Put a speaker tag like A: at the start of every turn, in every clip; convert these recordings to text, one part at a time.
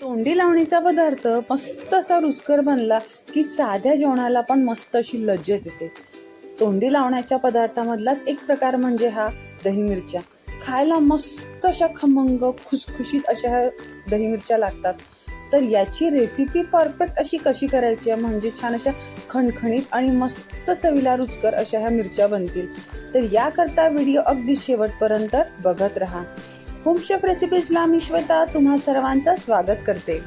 A: तोंडी लावणीचा पदार्थ मस्त असा रुचकर बनला की साध्या जेवणाला पण मस्त अशी लज्जत येते. तोंडी लावण्याच्या पदार्थामधलाच एक प्रकार म्हणजे हा दही मिरच्या. खायला मस्त अशा खमंग खुसखुशीत अशा ह्या दही मिरच्या लागतात. तर याची रेसिपी परफेक्ट अशी कशी करायची आहे? म्हणजे छान अशा खणखणीत आणि मस्त चवीला रुचकर अशा ह्या मिरच्या बनतील. तर याकरता व्हिडिओ अगदी शेवटपर्यंत बघत राहा. होम शेफ रेसिपीजला मी श्वेता तुम्हा सर्वांचं स्वागत करते.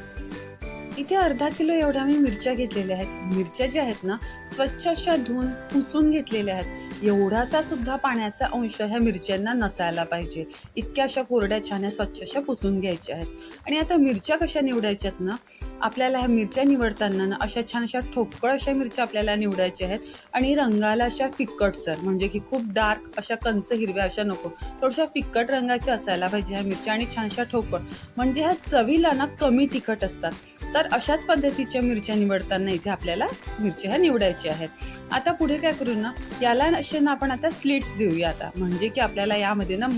A: इथे अर्धा किलो एवढ्या मी मिरच्या घेतलेल्या आहेत. मिरच्या ज्या आहेत ना स्वच्छ अशा धुवून पुसून घेतलेल्या आहेत. एवढासा सुद्धा पाण्याचा अंश ह्या मिरच्यांना नसायला पाहिजे. इतक्या अशा कोरड्या छान्या स्वच्छशा स्वच्छ अशा पुसून घ्यायच्या आहेत. आणि आता मिरच्या कशा निवडायच्यात ना आपल्याला ह्या मिरच्या निवडताना ना अशा छान अशा ठोकळ अशा मिरच्या आपल्याला निवडायच्या आहेत. आणि रंगाला अशा फिकटसर म्हणजे की खूप डार्क अशा कंच हिरव्या अशा नको. थोड्याशा फिकट रंगाच्या असायला पाहिजे ह्या मिरच्या आणि छानशा ठोकळ. म्हणजे ह्या चवीला ना कमी तिखट असतात. तर अशाच पद्धतीच्या मिरच्या निवडताना इथे आपल्याला मिरच्या ह्या निवडायच्या आहेत. आता पुढे काय करू ना याला असे ना आपण आता स्लिट्स देऊया आता. म्हणजे की आपल्याला यामध्ये ना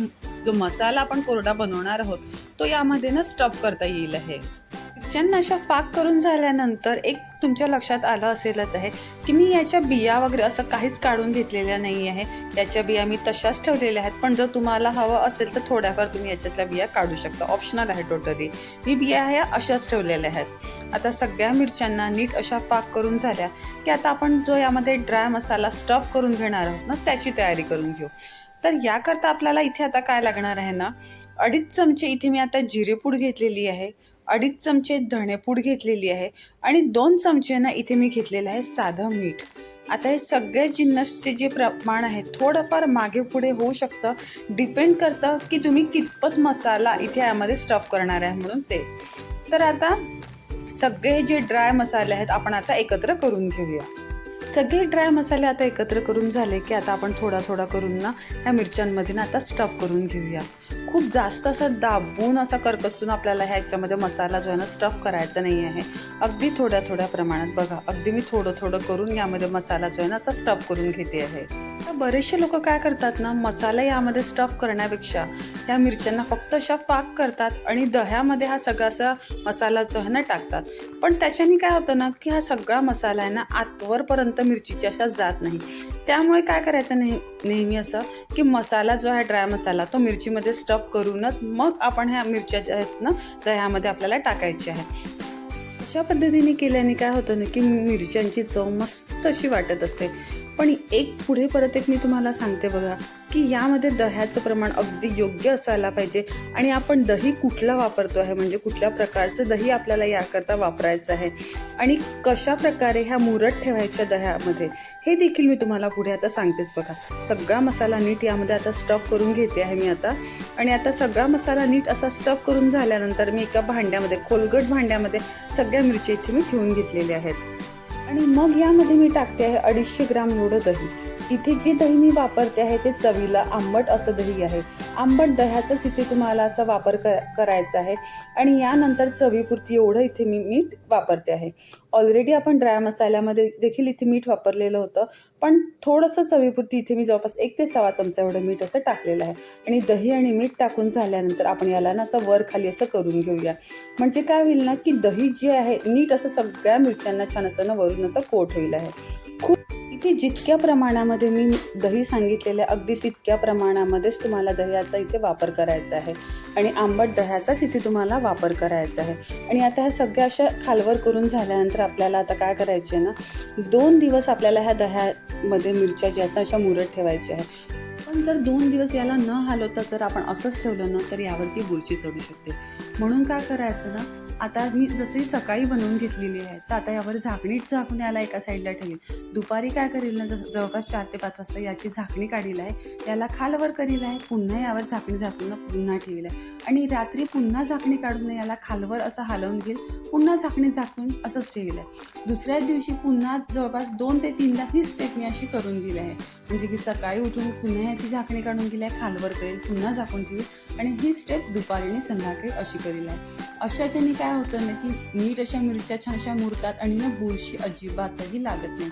A: जो मसाला आपण कोरडा बनवणार आहोत तो यामध्ये ना स्टफ करता येईल आहे. मिरच्यांना अशा पाक करून झाल्यानंतर एक तुमच्या लक्षात आलं असेलच आहे की मी याच्या बिया वगैरे असं काहीच काढून घेतलेल्या नाही आहे. याच्या बिया मी तशाच ठेवलेल्या आहेत. पण जर तुम्हाला हवं असेल तर थोड्याफार तुम्ही याच्यातल्या बिया काढू शकता. ऑप्शनल आहे टोटली मी बिया ह्या अशाच ठेवलेल्या आहेत. आता सगळ्या मिरच्यांना नीट अशा पाक करून झाल्या की आता आपण जो यामध्ये ड्राय मसाला स्टफ करून घेणार आहोत ना त्याची तयारी करून घेऊ. तर याकरता आपल्याला इथे आता काय लागणार आहे ना अडीच चमचे इथे मी आता जिरेपूड घेतलेली आहे. अडीच चमचे धणेपूड घेतलेली आहे आणि दोन चमचे ना इथे मी घेतलेलं आहे साधं मीठ. आता हे सगळ्या जिन्नसचे जे प्रमाण आहे थोडंफार मागे पुढे होऊ शकतं. डिपेंड करतं की तुम्ही कितपत मसाला इथे यामध्ये स्टफ करणार आहे म्हणून ते. तर आता सगळे जे ड्राय मसाले आहेत आपण आता एकत्र करून घेऊया. सगळे ड्राय मसाले आता एकत्र करून झाले की आता आपण थोडा थोडा करून ना ह्या मिरच्यांमध्ये ना आता स्टफ करून घेऊया. खूप जास्त असं दाबून असा करकचून आपल्याला ह्याच्यामध्ये मसाला जो आहे ना स्टफ करायचा नाही आहे अगदी थोड्या थोड्या प्रमाणात बघा. अगदी मी थोडं थोडं करून यामध्ये मसाला जो आहे ना असा स्टफ करून घेते आहे. बरेचसे लोक काय करतात ना मसाला यामध्ये स्टफ करण्यापेक्षा या मिरच्यांना फक्त अशा पाक करतात आणि दह्यामध्ये हा सगळा असा मसाला जो आहे ना टाकतात. पण त्याच्याने काय होतं ना की हा सगळा मसाला आहे ना आतवरपर्यंत मिरचीची अशा जात नाही. त्यामुळे काय करायचं नेह नेहमी असं की मसाला जो आहे ड्राय मसाला तो मिरचीमध्ये स्टफ करूनच मग आपण ह्या मिरच्या ज्या आहेत ना दह्यामध्ये आपल्याला टाकायच्या आहेत. अशा पद्धतीने केल्याने काय होतं ना की मिरच्यांची चव मस्त अशी वाटत असते. पण एक पुढे परत एक मी तुम्हाला सांगते बघा की यामध्ये दह्याचं प्रमाण अगदी योग्य असायला पाहिजे. आणि आपण दही कुठलं वापरतो आहे? म्हणजे कुठल्या प्रकारचं दही आपल्याला याकरता वापरायचं आहे? आणि कशा प्रकारे ह्या मुरट ठेवायच्या दह्यामध्ये? हे देखील मी तुम्हाला पुढे आता सांगतेच बघा. सगळा मसाला नीट यामध्ये आता स्टफ करून घेते आहे मी आता. आणि आता सगळा मसाला नीट असा स्टफ करून झाल्यानंतर मी एका भांड्यामध्ये खोलगट भांड्यामध्ये सगळ्या मिरची इथे मी ठेवून घेतलेल्या आहेत. आणि मग यामध्ये मी टाकते आहे अडीचशे ग्राम एवढं दही इथे जे दही मी वापरते आहे ते चवीला आंबट असं दही आहे. आंबट दह्याचाच इथे तुम्हाला असा वापर कर करायचा आहे. आणि यानंतर चवीपुरती एवढं इथे मी मीठ वापरते आहे. ऑलरेडी आपण ड्राय मसाल्यामध्ये देखील इथे मीठ वापरलेलं होतं पण थोडंसं चवीपुरती इथे मी जवळपास एक ते सव्वा चमचा एवढं मीठ असं टाकलेलं आहे. आणि दही आणि मीठ टाकून झाल्यानंतर आपण याला ना असं वर खाली असं करून घेऊया. म्हणजे काय होईल ना की दही जे आहे नीट असं सगळ्या मिरच्यांना छान असं ना वरून असं कोट होईल आहे. खूप इथे जितक्या प्रमाणामध्ये मी दही सांगितलेल्या अगदी तितक्या प्रमाणामध्येच तुम्हाला दह्याचा इथे वापर करायचा आहे. आणि आंबट दह्याचाच इथे तुम्हाला वापर करायचा आहे. आणि आता ह्या सगळ्या अशा खालवर करून झाल्यानंतर आपल्याला आता काय करायचे ना दोन दिवस आपल्याला ह्या दह्यामध्ये मिरच्या ज्या आहेत अशा मुरत ठेवायच्या आहे पण जर दोन दिवस याला न हलवता जर आपण असंच ठेवलं ना तर यावरती बुरशी चढू शकते. म्हणून काय करायचं ना आता मी जशी सकाळी बनवून घेतलेली आहे तर आता यावर झाकणीच झाकून याला एका साईडला ठेवेल दुपारी काय करेल ना जसं जवळपास चार ते पाच वाजता याची झाकणी काढील आहे. याला खालवर करील आहे पुन्हा यावर झाकणी झाकून ना पुन्हा ठेवेल आहे. आणि रात्री पुन्हा झाकणी काढून ना याला खालवर असं हलवून घेईल पुन्हा झाकणी झाकून असंच ठेवील आहे. दुसऱ्या दिवशी पुन्हा जवळपास दोन ते तीनदा ही स्टेप मी अशी करून गेली आहे. म्हणजे की सकाळी उठून पुन्हा याची झाकणी काढून गेली आहे खालवर करेल पुन्हा झाकून ठेवील. आणि ही स्टेप दुपारी आणि संध्याकाळी अशी करेल आहे. अशाच्याने काय काय होतं ना की नीट अशा मिरच्या छानशा मुरतात आणि ना बुरशी अजिबातही लागत नाही.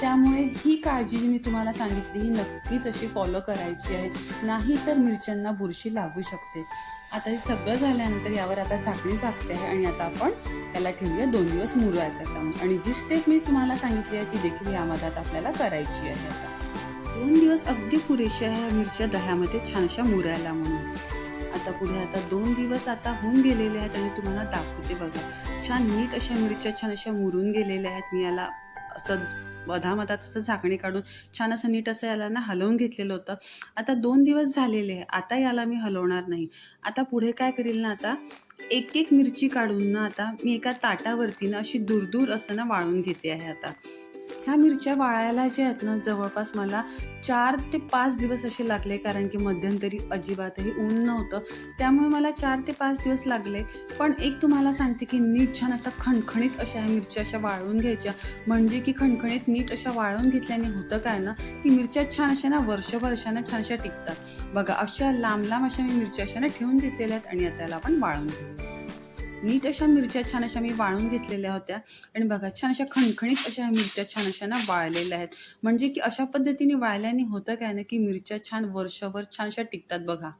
A: त्यामुळे ही काळजी जी मी तुम्हाला सांगितली ही नक्कीच अशी फॉलो करायची आहे. नाही तर मिरच्यांना बुरशी लागू शकते. आता हे सगळं झाल्यानंतर यावर आता झाकणी झाकते आहे आणि आता आपण त्याला ठेवूया. दोन दिवस मुरवाय करता आणि जी स्टेप मी तुम्हाला सांगितली आहे ती देखील यामध्ये आता आपल्याला करायची आहे आता. दोन दिवस अगदी पुरेशी आहे या मिरच्या दह्यामध्ये छानशा मुरायला म्हणून. आता पुढे आता दोन दिवस आता होऊन गेलेले आहेत आणि तुम्हाला दाखवते बघा. छान नीट अशा मिरच्या छान अशा मुरून गेलेल्या आहेत. मी याला असं बदामात असं झाकणी काढून छान असं नीट असं याला ना हलवून घेतलेलं होतं. आता दोन दिवस झालेले आहे आता याला मी हलवणार नाही. आता पुढे काय करील ना आता एक एक मिरची काढून ना आता मी एका ताटावरती ना अशी दूर असं ना वाळून घेते आहे आता. ह्या मिरच्या वाळायला ज्या आहेत ना जवळपास मला चार ते पाच दिवस असे लागले कारण की मध्यंतरी अजिबातही ऊन नव्हतं. त्यामुळे मला चार ते पाच दिवस लागले. पण एक तुम्हाला सांगते की नीट छान असा खणखणीत अशा ह्या मिरच्या अशा वाळून घ्यायच्या. म्हणजे की खणखणीत नीट अशा वाळून घेतल्याने होतं काय ना की मिरच्या छान अशा ना वर्षभर अशा ना छान अशा टिकतात. बघा अशा लांब लांब अशा मी मिरच्या अशा ना ठेवून घेतलेल्या आहेत आणि आता आपण वाळून घेऊ नीट अशा मिरच्या छान अशा मी वाळून घेतलेल्या होत्या. आणि बघा छान अशा खणखणीत अशा ह्या मिरच्या छान अशा ना वाळलेल्या आहेत. म्हणजे की अशा पद्धतीने वाळल्याने होतं काय ना की मिरच्या छान वर्षभर छान अशा टिकतात बघा.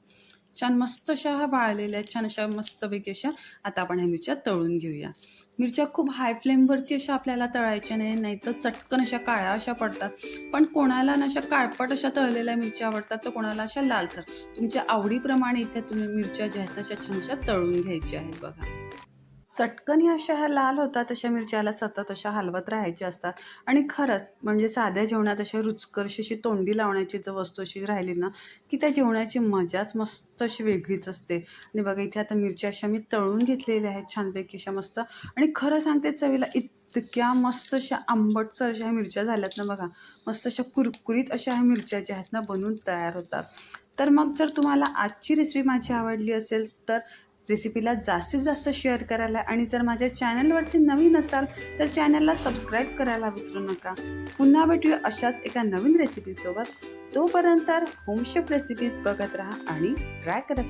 A: छान मस्त अशा ह्या वाळलेल्या आहेत छान अशा मस्तपैकी अशा आता आपण ह्या मिरच्या तळून घेऊया. मिरच्या खूप हाय फ्लेमवरती अशा आपल्याला तळायच्या नाही नाही तर चटकन अशा काळ्या अशा पडतात. पण कोणाला ना अशा काळपट अशा तळलेल्या मिरच्या आवडतात तर कोणाला अशा लालसर. तुमच्या आवडीप्रमाणे इथे तुम्ही मिरच्या ज्या आहेत अशा छान अशा तळून घ्यायच्या आहेत बघा. चटकन ह्या अशा ह्या लाल होतात तशा मिरच्याला सतत अशा हलवत राहायच्या असतात. आणि खरंच म्हणजे साध्या जेवणात अशा रुचकरशी अशी तोंडी लावण्याची जर वस्तू अशी राहिली ना की त्या जेवणाची मजाच मस्त अशी वेगळीच असते. आणि बघा इथे आता मिरच्या अशा मी तळून घेतलेल्या आहेत छानपैकी अशा मस्त. आणि खरं सांगते चवीला इतक्या मस्त अशा आंबटसर अशा ह्या मिरच्या झाल्यात ना बघा मस्त अशा कुरकुरीत अशा ह्या मिरच्या ज्या आहेत ना बनून तयार होतात. तर मग जर तुम्हाला आजची रेसिपी माझी आवडली असेल तर रेसिपीला जास्तीत जास्त शेअर करायला आणि जर माझ्या चॅनलवरती नवीन असाल तर चॅनलला सबस्क्राईब करायला विसरू नका. पुन्हा भेटूया अशाच एका नवीन रेसिपीसोबत. तोपर्यंत होमशेप रेसिपीज बघत राहा आणि ट्राय करत